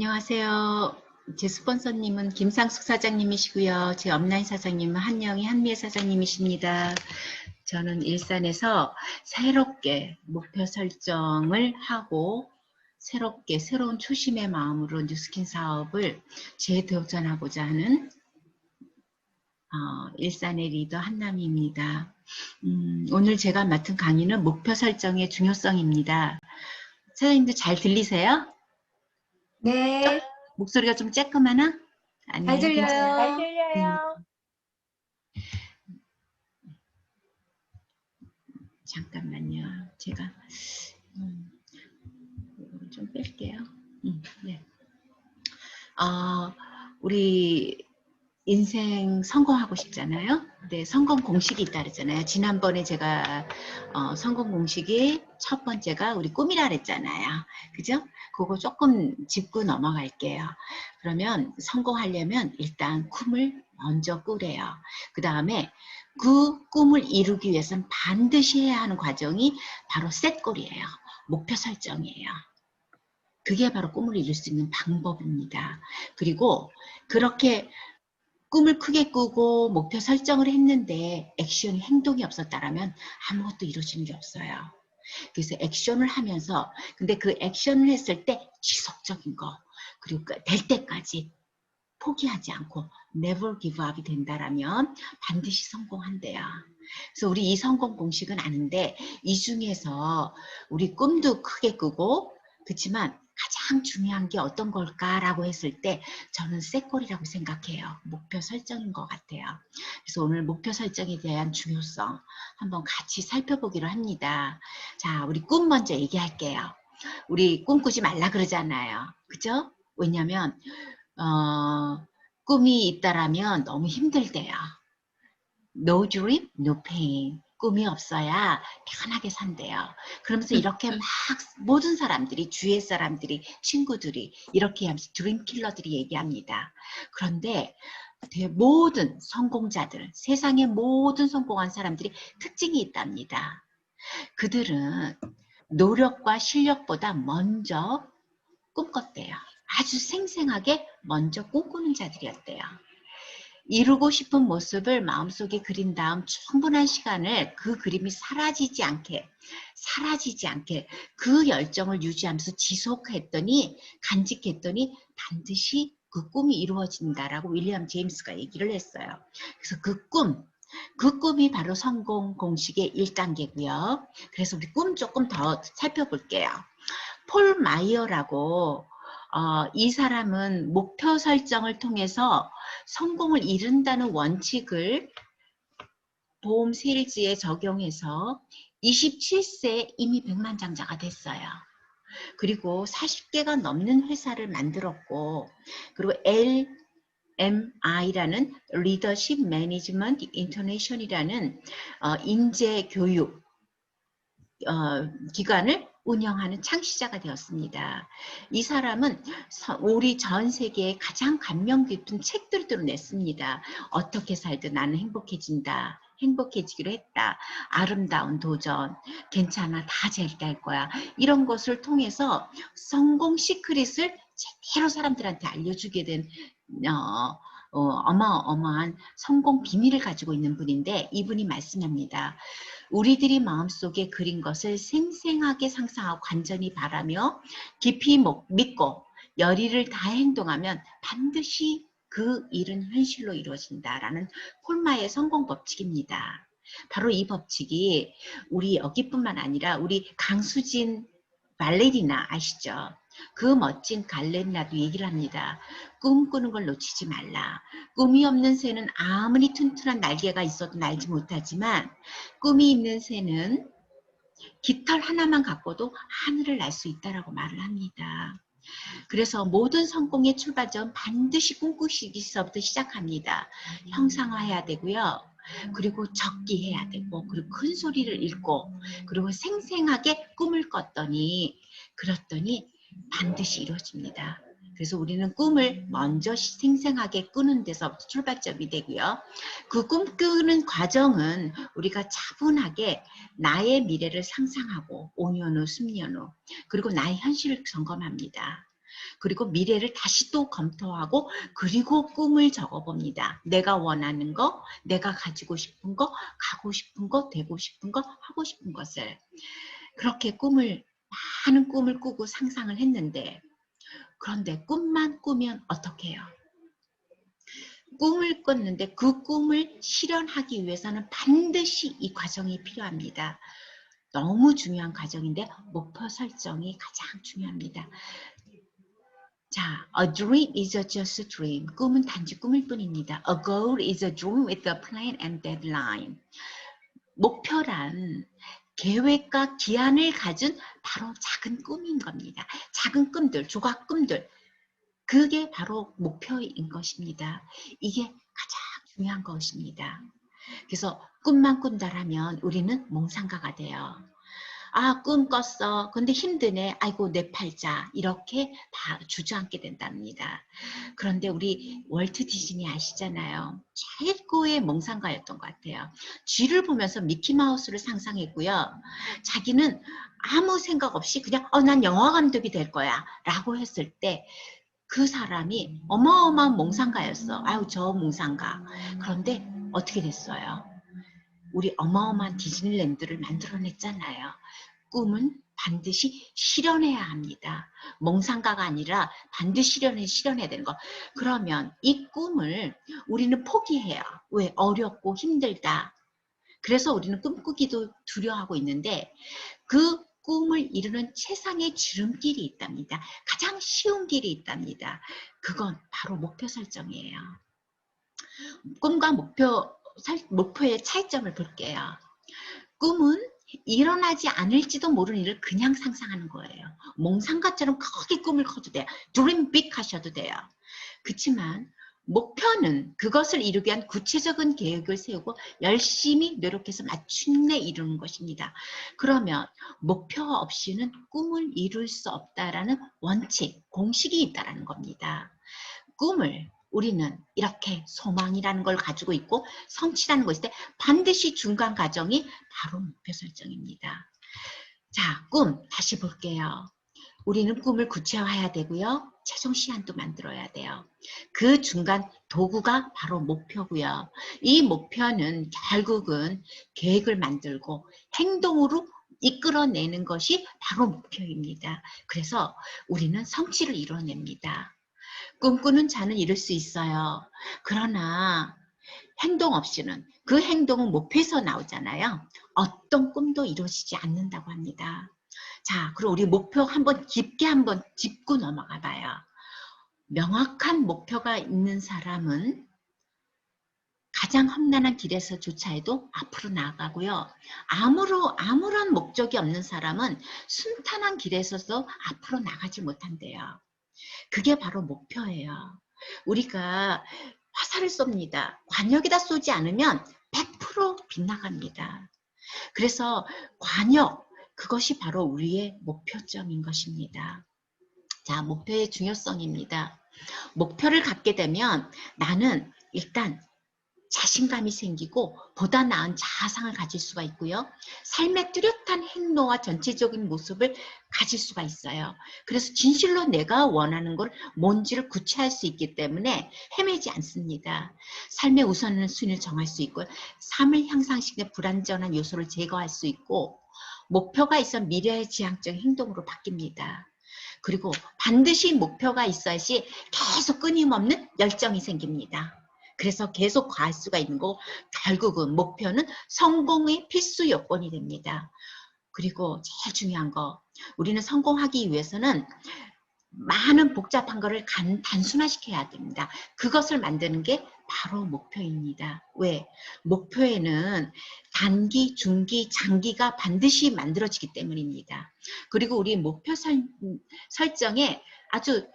안녕하세요. 제 스폰서님은 김상숙 사장님이시고요. 제 업라인 사장님은 한영희 한미애 사장님이십니다. 저는 일산에서 새롭게 목표 설정을 하고 새롭게 새로운 초심의 마음으로 뉴스킨 사업을 재도전하고자 하는 어, 일산의 리더 한남입니다. 음, 오늘 제가 맡은 강의는 목표 설정의 중요성입니다. 사장님들 잘 들리세요? 네, 목소리가 좀 쬐끔하나? 아니, 잘 들려요. 잘 들려요. 잠깐만요. 제가 음, 좀 뺄게요. 음, 네. 어, 우리 인생 성공하고 싶잖아요. 네, 성공 공식이 있다 그랬잖아요. 지난번에 제가 어, 성공 공식이 첫 번째가 우리 꿈이라 그랬잖아요. 그죠? 그거 조금 짚고 넘어갈게요. 그러면 성공하려면 일단 꿈을 먼저 꾸래요. 그 다음에 그 꿈을 이루기 위해서는 반드시 해야 하는 과정이 바로 셋골이에요. 목표 설정이에요. 그게 바로 꿈을 이룰 수 있는 방법입니다. 그리고 그렇게 꿈을 크게 꾸고 목표 설정을 했는데 액션이 행동이 없었다라면 아무것도 이루어지는 게 없어요. 그래서 액션을 하면서 근데 그 액션을 했을 때 지속적인 거 그리고 그될 때까지 포기하지 않고 never give up이 된다라면 반드시 성공한대요. 그래서 우리 이 성공 공식은 아는데 이 중에서 우리 꿈도 크게 꾸고 그렇지만 가장 중요한 게 어떤 걸까라고 했을 때 저는 셋골이라고 생각해요. 목표 설정인 것 같아요. 그래서 오늘 목표 설정에 대한 중요성 한번 같이 살펴보기로 합니다. 자, 우리 꿈 먼저 얘기할게요. 우리 꿈꾸지 말라 그러잖아요. 그죠? 왜냐면 어, 꿈이 있다라면 너무 힘들대요. No dream, no pain. 꿈이 없어야 편하게 산대요. 그러면서 이렇게 막 모든 사람들이 주위의 사람들이 친구들이 이렇게 하면서 드림킬러들이 얘기합니다. 그런데 모든 성공자들 세상의 모든 성공한 사람들이 특징이 있답니다. 그들은 노력과 실력보다 먼저 꿈꿨대요. 아주 생생하게 먼저 꿈꾸는 자들이었대요. 이루고 싶은 모습을 마음속에 그린 다음 충분한 시간을 그 그림이 사라지지 않게 사라지지 않게 그 열정을 유지하면서 지속했더니 간직했더니 반드시 그 꿈이 이루어진다라고 윌리엄 제임스가 얘기를 했어요. 그래서 그 꿈, 그 꿈이 바로 성공 공식의 1단계고요. 그래서 우리 꿈 조금 더 살펴볼게요. 폴 마이어라고 어, 이 사람은 목표 설정을 통해서 성공을 이룬다는 원칙을 보험 세일즈에 적용해서 27세에 이미 백만장자가 됐어요. 그리고 40개가 넘는 회사를 만들었고 그리고 LMI라는 리더십 매니지먼트 인터내셔널이라는 어, 인재 교육 어, 기관을 운영하는 창시자가 되었습니다. 이 사람은 우리 전 세계에 가장 감명 깊은 책들도 냈습니다. 어떻게 살든 나는 행복해진다. 행복해지기로 했다. 아름다운 도전. 괜찮아. 다 잘될 거야. 이런 것을 통해서 성공 시크릿을 제대로 사람들한테 알려주게 된 어, 어, 어마어마한 성공 비밀을 가지고 있는 분인데 이분이 말씀합니다. 우리들이 마음속에 그린 것을 생생하게 상상하고 간절히 바라며 깊이 믿고 열의를 다 행동하면 반드시 그 일은 현실로 이루어진다라는 폴마의 성공 법칙입니다. 바로 이 법칙이 우리 여기뿐만 아니라 우리 강수진 발레리나 아시죠? 그 멋진 갈렌나도 얘기를 합니다. 꿈꾸는 걸 놓치지 말라. 꿈이 없는 새는 아무리 튼튼한 날개가 있어도 날지 못하지만 꿈이 있는 새는 깃털 하나만 갖고도 하늘을 날 수 있다라고 말을 합니다. 그래서 모든 성공의 출발점 반드시 꿈꾸시기서부터 시작합니다. 형상화해야 되고요. 그리고 적기 해야 되고 그리고 큰 소리를 읽고 그리고 생생하게 꿈을 꿨더니 그랬더니 반드시 이루어집니다. 그래서 우리는 꿈을 먼저 생생하게 꾸는 데서 출발점이 되고요. 그 꿈꾸는 과정은 우리가 차분하게 나의 미래를 상상하고 5년 후, 10년 후 그리고 나의 현실을 점검합니다. 그리고 미래를 다시 또 검토하고 그리고 꿈을 적어봅니다. 내가 원하는 거, 내가 가지고 싶은 거, 가고 싶은 거, 되고 싶은 거, 하고 싶은 것을 그렇게 꿈을 많은 꿈을 꾸고 상상을 했는데 그런데 꿈만 꾸면 어떻게 해요? 꿈을 꿨는데 그 꿈을 실현하기 위해서는 반드시 이 과정이 필요합니다. 너무 중요한 과정인데 목표 설정이 가장 중요합니다. 자, a dream is just a dream. 꿈은 단지 꿈일 뿐입니다. A goal is a dream with a plan and deadline. 목표란 계획과 기한을 가진 바로 작은 꿈인 겁니다. 작은 꿈들, 조각 꿈들. 그게 바로 목표인 것입니다. 이게 가장 중요한 것입니다. 그래서 꿈만 꾼다라면 우리는 몽상가가 돼요. 아, 꿈 꿨어. 근데 힘드네. 아이고, 내 팔자. 이렇게 다 주저앉게 된답니다. 그런데 우리 월트 디즈니 아시잖아요. 최고의 몽상가였던 것 같아요. 쥐를 보면서 미키마우스를 상상했고요. 자기는 아무 생각 없이 그냥, 어, 난 영화 감독이 될 거야. 라고 했을 때, 그 사람이 어마어마한 몽상가였어. 아유, 저 몽상가. 그런데 어떻게 됐어요? 우리 어마어마한 디즈니랜드를 만들어냈잖아요. 꿈은 반드시 실현해야 합니다. 몽상가가 아니라 반드시 실현해 실현해야 되는 거. 그러면 이 꿈을 우리는 포기해요. 왜? 어렵고 힘들다. 그래서 우리는 꿈꾸기도 두려워하고 있는데 그 꿈을 이루는 최상의 지름길이 있답니다. 가장 쉬운 길이 있답니다. 그건 바로 목표 설정이에요. 꿈과 목표 설, 목표의 차이점을 볼게요. 꿈은 일어나지 않을지도 모르는 일을 그냥 상상하는 거예요. 몽상가처럼 크게 꿈을 커도 돼요. dream big 하셔도 돼요. 그렇지만 목표는 그것을 이루기 위한 구체적인 계획을 세우고 열심히 노력해서 마침내 이루는 것입니다. 그러면 목표 없이는 꿈을 이룰 수 없다라는 원칙, 공식이 있다라는 겁니다. 꿈을 우리는 이렇게 소망이라는 걸 가지고 있고 성취라는 것일 때 반드시 중간 과정이 바로 목표 설정입니다. 자, 꿈 다시 볼게요. 우리는 꿈을 구체화해야 되고요. 최종 시한도 만들어야 돼요. 그 중간 도구가 바로 목표고요. 이 목표는 결국은 계획을 만들고 행동으로 이끌어내는 것이 바로 목표입니다. 그래서 우리는 성취를 이뤄냅니다. 꿈꾸는 자는 이룰 수 있어요. 그러나 행동 없이는 그 행동은 목표에서 나오잖아요. 어떤 꿈도 이루어지지 않는다고 합니다. 자, 그럼 우리 목표 한번 깊게 한번 짚고 넘어가 봐요. 명확한 목표가 있는 사람은 가장 험난한 길에서 조차해도 앞으로 나아가고요. 아무로, 아무런 목적이 없는 사람은 순탄한 길에서도 앞으로 나가지 못한대요. 그게 바로 목표예요. 우리가 화살을 쏩니다. 관역에다 쏘지 않으면 100% 빗나갑니다. 그래서 관역, 그것이 바로 우리의 목표점인 것입니다. 자, 목표의 중요성입니다. 목표를 갖게 되면 나는 일단 자신감이 생기고 보다 나은 자아상을 가질 수가 있고요. 삶의 뚜렷한 행로와 전체적인 모습을 가질 수가 있어요. 그래서 진실로 내가 원하는 걸 뭔지를 구체할 수 있기 때문에 헤매지 않습니다. 삶의 우선순위를 정할 수 있고 삶을 향상시키는 불안전한 요소를 제거할 수 있고 목표가 있어 미래의 지향적인 행동으로 바뀝니다. 그리고 반드시 목표가 있어야지 계속 끊임없는 열정이 생깁니다. 그래서 계속 갈 수가 있는 거고 결국은 목표는 성공의 필수 요건이 됩니다. 그리고 제일 중요한 거 우리는 성공하기 위해서는 많은 복잡한 거를 간, 단순화시켜야 됩니다. 그것을 만드는 게 바로 목표입니다. 왜? 목표에는 단기, 중기, 장기가 반드시 만들어지기 때문입니다. 그리고 우리 목표 설, 설정에 아주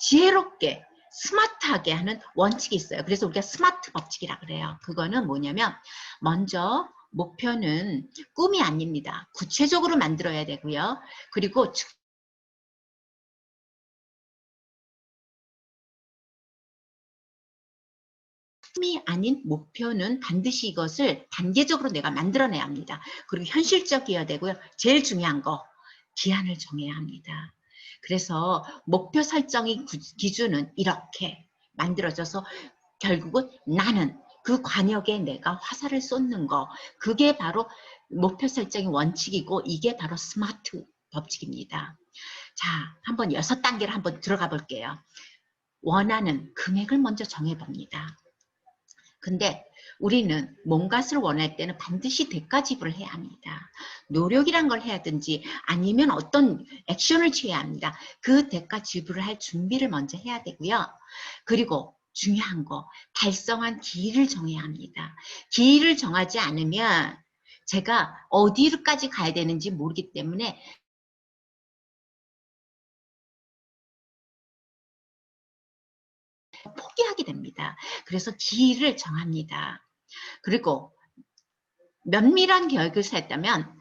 지혜롭게 스마트하게 하는 원칙이 있어요. 그래서 우리가 스마트 법칙이라 그래요. 그거는 뭐냐면 먼저 목표는 꿈이 아닙니다. 구체적으로 만들어야 되고요. 그리고 꿈이 아닌 목표는 반드시 이것을 단계적으로 내가 만들어내야 합니다. 그리고 현실적이어야 되고요. 제일 중요한 거 기한을 정해야 합니다. 그래서 목표 설정의 구- 기준은 이렇게 만들어져서 결국은 나는 그 관역에 내가 화살을 쏟는 거 그게 바로 목표 설정의 원칙이고 이게 바로 스마트 법칙입니다. 자, 한번 여섯 단계를 한번 들어가 볼게요. 원하는 금액을 먼저 정해 봅니다. 근데 우리는 뭔가를 원할 때는 반드시 대가 지불을 해야 합니다. 노력이란 걸 해야든지 아니면 어떤 액션을 취해야 합니다. 그 대가 지불을 할 준비를 먼저 해야 되고요. 그리고 중요한 거 달성한 길을 정해야 합니다. 길을 정하지 않으면 제가 어디까지 가야 되는지 모르기 때문에 포기하게 됩니다. 그래서 길을 정합니다. 그리고 면밀한 계획을 세웠다면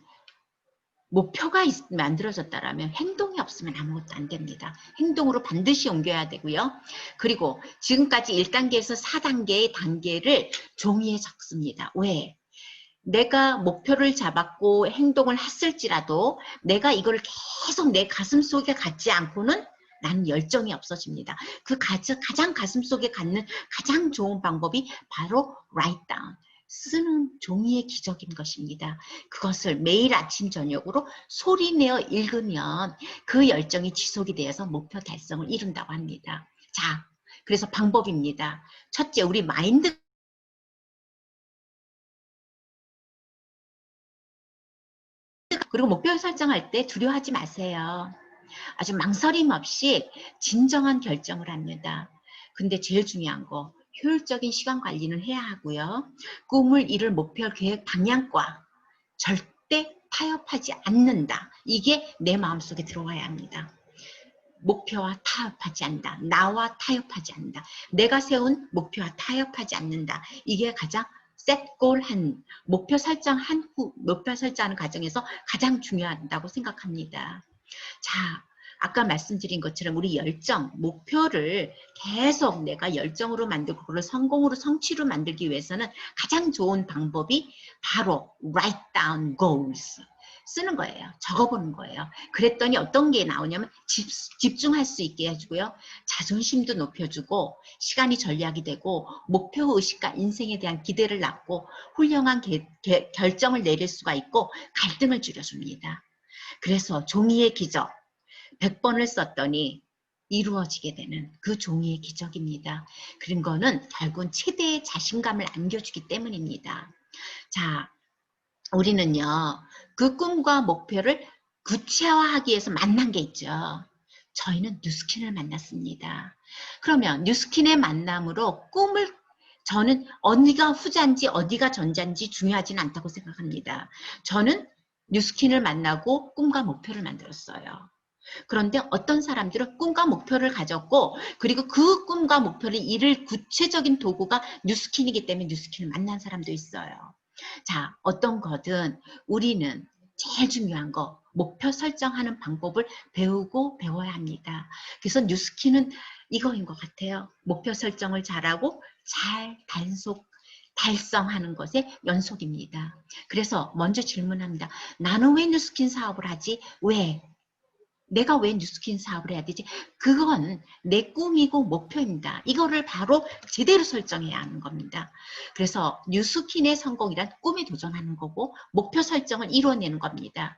목표가 있- 만들어졌다라면 행동이 없으면 아무것도 안 됩니다. 행동으로 반드시 옮겨야 되고요. 그리고 지금까지 1단계에서 4단계의 단계를 종이에 적습니다. 왜? 내가 목표를 잡았고 행동을 했을지라도 내가 이걸 계속 내 가슴 속에 갖지 않고는 나는 열정이 없어집니다. 그 가장, 가장 가슴 속에 갖는 가장 좋은 방법이 바로 write down. 쓰는 종이의 기적인 것입니다. 그것을 매일 아침 저녁으로 소리내어 읽으면 그 열정이 지속이 되어서 목표 달성을 이룬다고 합니다. 자, 그래서 방법입니다. 첫째, 우리 마인드 그리고 목표 설정할 때 두려워하지 마세요. 아주 망설임 없이 진정한 결정을 합니다. 근데 제일 중요한 거 효율적인 시간 관리는 해야 하고요. 꿈을 이룰 목표 계획 방향과 절대 타협하지 않는다. 이게 내 마음속에 들어와야 합니다. 목표와 타협하지 않는다. 나와 타협하지 않는다. 내가 세운 목표와 타협하지 않는다. 이게 가장 셋골한 목표 설정한 후 목표 설정하는 과정에서 가장 중요하다고 생각합니다. 자, 아까 말씀드린 것처럼 우리 열정, 목표를 계속 내가 열정으로 만들고 그걸 성공으로 성취로 만들기 위해서는 가장 좋은 방법이 바로 write down goals 쓰는 거예요. 적어보는 거예요. 그랬더니 어떤 게 나오냐면 집, 집중할 수 있게 해주고요. 자존심도 높여주고 시간이 전략이 되고 목표 의식과 인생에 대한 기대를 낳고 훌륭한 개- 개- 결정을 내릴 수가 있고 갈등을 줄여줍니다. 그래서 종이의 기적 100번을 썼더니 이루어지게 되는 그 종이의 기적입니다. 그런 거는 결국은 최대의 자신감을 안겨주기 때문입니다. 자, 우리는요, 그 꿈과 목표를 구체화하기 위해서 만난 게 있죠. 저희는 뉴스킨을 만났습니다. 그러면 뉴스킨의 만남으로 꿈을 저는 어디가 후자인지 어디가 전자인지 중요하지는 않다고 생각합니다. 저는 뉴스킨을 만나고 꿈과 목표를 만들었어요. 그런데 어떤 사람들은 꿈과 목표를 가졌고 그리고 그 꿈과 목표를 이룰 구체적인 도구가 뉴스킨이기 때문에 뉴스킨을 만난 사람도 있어요. 자, 어떤 거든 우리는 제일 중요한 거 목표 설정하는 방법을 배우고 배워야 합니다. 그래서 뉴스킨은 이거인 것 같아요. 목표 설정을 잘하고 잘 단속 달성하는 것의 연속입니다. 그래서 먼저 질문합니다. 나는 왜 뉴스킨 사업을 하지? 왜? 내가 왜 뉴스킨 사업을 해야 되지? 그건 내 꿈이고 목표입니다. 이거를 바로 제대로 설정해야 하는 겁니다. 그래서 뉴스킨의 성공이란 꿈에 도전하는 거고 목표 설정을 이루어내는 겁니다.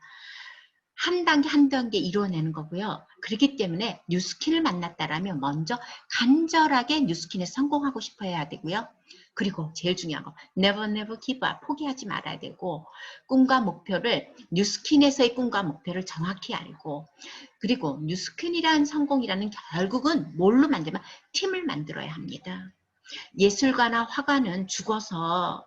한 단계 한 단계 이루어내는 거고요. 그렇기 때문에 뉴스킨을 만났다라면 먼저 간절하게 뉴스킨에 성공하고 싶어 해야 되고요. 그리고 제일 중요한 거 never never give up 포기하지 말아야 되고 꿈과 목표를 뉴스킨에서의 꿈과 목표를 정확히 알고 그리고 뉴스킨이라는 성공이라는 결국은 뭘로 만들면 팀을 만들어야 합니다. 예술가나 화가는 죽어서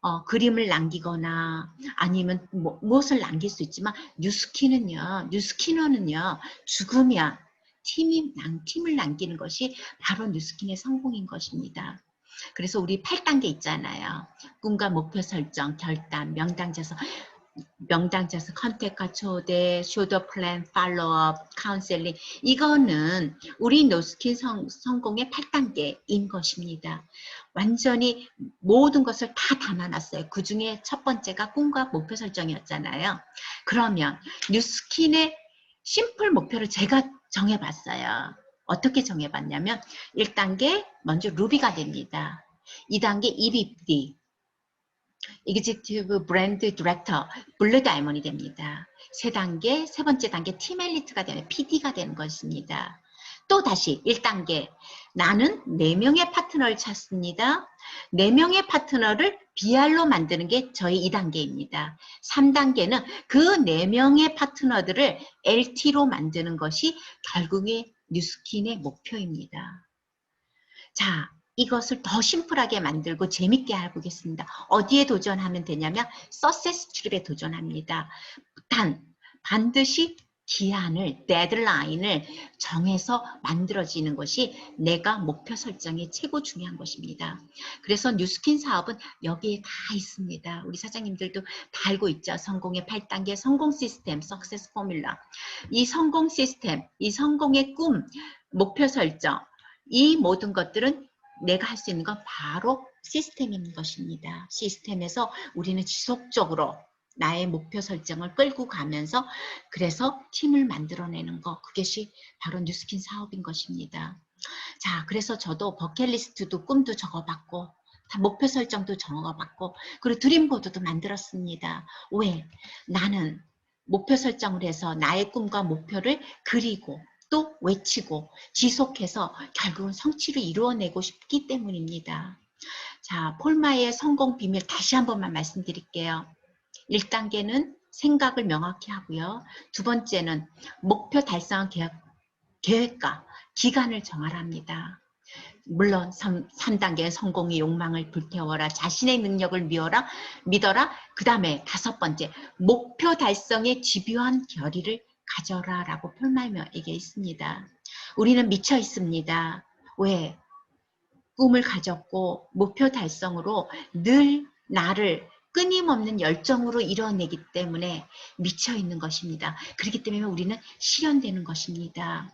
어, 그림을 남기거나 아니면 뭐, 무엇을 남길 수 있지만 뉴스키는요, 뉴스키너는요, 죽으면 팀이 남, 팀을 남기는 것이 바로 뉴스킨의 성공인 것입니다. 그래서 우리 8단계 있잖아요. 꿈과 목표 설정, 결단, 명당 자서, 명당 자서 컨택과 초대, 쇼더 플랜, 팔로업, 카운셀링 이거는 우리 노스킨 성, 성공의 8단계인 것입니다. 완전히 모든 것을 다 담아놨어요. 그 중에 첫 번째가 꿈과 목표 설정이었잖아요. 그러면 뉴스킨의 심플 목표를 제가 정해봤어요. 어떻게 정해봤냐면 1단계 먼저 루비가 됩니다. 2단계 EBD Executive Brand Director 블루 다이몬이 됩니다. 세 단계, 세 번째 단계 팀 엘리트가 되는 PD가 되는 것입니다. 또 다시 1단계 나는 4명의 파트너를 찾습니다. 4명의 파트너를 BR로 만드는 게 저희 2단계입니다. 3단계는 그 4명의 파트너들을 LT로 만드는 것이 결국에 뉴스킨의 목표입니다. 자, 이것을 더 심플하게 만들고 재밌게 해보겠습니다. 어디에 도전하면 되냐면 서세스 출입에 도전합니다. 단 반드시 기한을, 데드라인을 정해서 만들어지는 것이 내가 목표 설정이 최고 중요한 것입니다. 그래서 뉴스킨 사업은 여기에 다 있습니다. 우리 사장님들도 다 알고 있죠. 성공의 8단계 성공 시스템, 석세스 포뮬라. 이 성공 시스템, 이 성공의 꿈, 목표 설정, 이 모든 것들은 내가 할 수 있는 건 바로 시스템인 것입니다. 시스템에서 우리는 지속적으로 나의 목표 설정을 끌고 가면서 그래서 팀을 만들어내는 것 그것이 바로 뉴스킨 사업인 것입니다. 자, 그래서 저도 버킷리스트도 꿈도 적어봤고 다 목표 설정도 적어봤고 그리고 드림보드도 만들었습니다. 왜? 나는 목표 설정을 해서 나의 꿈과 목표를 그리고 또 외치고 지속해서 결국은 성취를 이루어내고 싶기 때문입니다. 자, 폴마의 성공 비밀 다시 한 번만 말씀드릴게요. 1단계는 생각을 명확히 하고요. 두 번째는 목표 달성 계획, 계획과 기간을 정하랍니다. 물론 3, 3단계는 성공의 욕망을 불태워라. 자신의 능력을 미워라, 믿어라. 그 다음에 다섯 번째, 목표 달성에 집요한 결의를 가져라 라고 폴마이에게 있습니다. 우리는 미쳐 있습니다. 왜? 꿈을 가졌고 목표 달성으로 늘 나를 끊임없는 열정으로 이뤄내기 때문에 미쳐 있는 것입니다. 그렇기 때문에 우리는 실현되는 것입니다.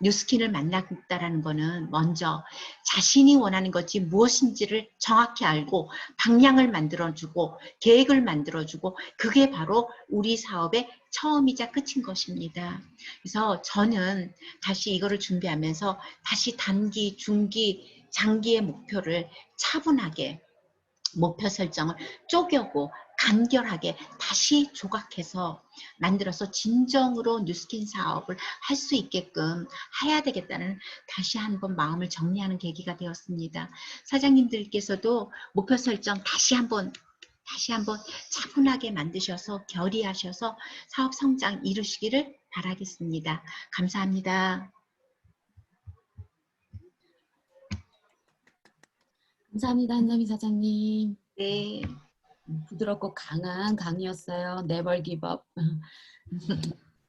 뉴스킨을 만났다라는 것은 먼저 자신이 원하는 것이 무엇인지를 정확히 알고 방향을 만들어주고 계획을 만들어주고 그게 바로 우리 사업의 처음이자 끝인 것입니다. 그래서 저는 다시 이거를 준비하면서 다시 단기, 중기, 장기의 목표를 차분하게 목표 설정을 쪼개고 간결하게 다시 조각해서 만들어서 진정으로 뉴스킨 사업을 할 수 있게끔 해야 되겠다는 다시 한번 마음을 정리하는 계기가 되었습니다. 사장님들께서도 목표 설정 다시 한번 다시 한번 차분하게 만드셔서 결의하셔서 사업 성장 이루시기를 바라겠습니다. 감사합니다. 감사합니다, 한나미 사장님. 네. 부드럽고 강한 강의였어요. Never give up.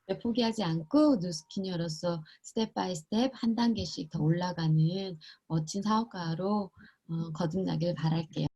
네, 포기하지 않고 뉴스키녀로서 스텝 바이 스텝 한 단계씩 더 올라가는 멋진 사업가로 어, 거듭나길 바랄게요.